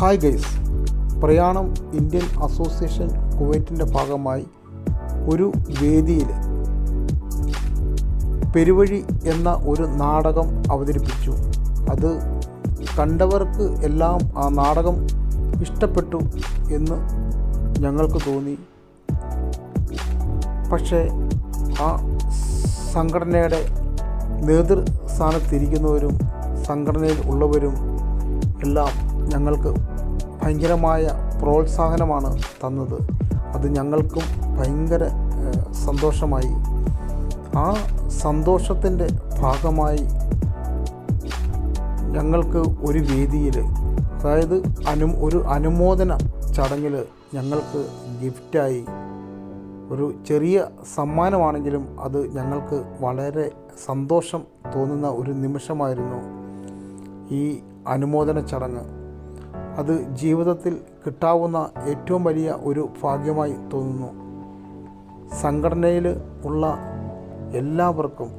Hi guys Prayanam Indian association കുവൈറ്റിന്റെ ഭാഗമായി ഒരു വേദിയിൽ പെരുവഴി എന്ന ഒരു നാടകം അവതരിപ്പിച്ചു. അത് കണ്ടവർക്ക് എല്ലാം ആ നാടകം ഇഷ്ടപ്പെട്ടു എന്ന് ഞങ്ങൾക്ക് തോന്നി. പക്ഷേ ആ സംഘടനയുടെ നേതൃസ്ഥാനത്തിരിക്കുന്നവരും സംഘടനയിൽ ഉള്ളവരും എല്ലാം ഞങ്ങൾക്ക് ഭയങ്കരമായ പ്രോത്സാഹനമാണ് തന്നത്. അത് ഞങ്ങൾക്കും ഭയങ്കര സന്തോഷമായി. ആ സന്തോഷത്തിന്റെ ഭാഗമായി ഞങ്ങൾക്ക് ഒരു വേദിയിൽ അതായത് അനു ഒരു അനുമോദന ചടങ്ങിൽ ഞങ്ങൾക്ക് ഗിഫ്റ്റായി. ഒരു ചെറിയ സമ്മാനമാണെങ്കിലും അത് ഞങ്ങൾക്ക് വളരെ സന്തോഷം തോന്നുന്ന ഒരു നിമിഷമായിരുന്നു ഈ അനുമോദന ചടങ്ങ്. അത് ജീവിതത്തിൽ കിട്ടാവുന്ന ഏറ്റവും വലിയ ഒരു ഭാഗ്യമായി തോന്നുന്നു. സംഘടനയിൽ ഉള്ള എല്ലാവർക്കും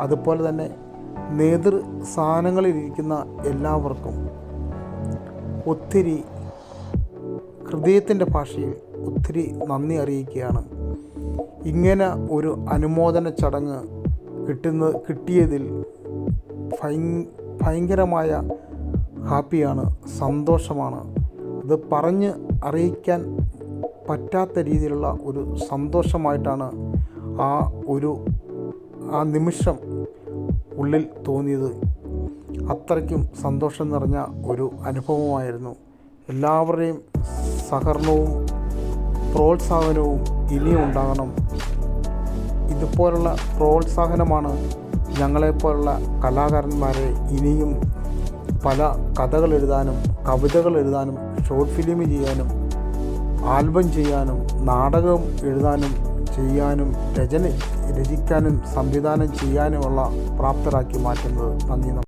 അതുപോലെ തന്നെ നേതൃ സ്ഥാനങ്ങളിലിരിക്കുന്ന എല്ലാവർക്കും ഒത്തിരി ഹൃദയത്തിന്റെ ഭാഷയിൽ ഒത്തിരി നന്ദി അറിയിക്കുകയാണ്. ഇങ്ങനെ ഒരു അനുമോദന ചടങ്ങ് കിട്ടുന്ന കിട്ടിയതിൽ ഭയങ്കരമായ ഹാപ്പിയാണ് സന്തോഷമാണ്. അത് പറഞ്ഞ് അറിയിക്കാൻ പറ്റാത്ത രീതിയിലുള്ള ഒരു സന്തോഷമായിട്ടാണ് ആ ഒരു ആ നിമിഷം ഉള്ളിൽ തോന്നിയത്. അത്രയ്ക്കും സന്തോഷം നിറഞ്ഞ ഒരു അനുഭവമായിരുന്നു. എല്ലാവരുടെയും സഹകരണവും പ്രോത്സാഹനവും ഇനിയും ഉണ്ടാകണം. ഇതുപോലുള്ള പ്രോത്സാഹനമാണ് ഞങ്ങളെപ്പോലുള്ള കലാകാരന്മാരെ ഇനിയും പല കഥകൾ എഴുതാനും കവിതകൾ എഴുതാനും ഷോർട്ട് ഫിലിം ചെയ്യാനും ആൽബം ചെയ്യാനും നാടകം എഴുതാനും ചെയ്യാനും രചന രചിക്കാനും സംവിധാനം ചെയ്യാനുമുള്ള പ്രാപ്തരാക്കി മാറ്റുന്നത് നന്ദി.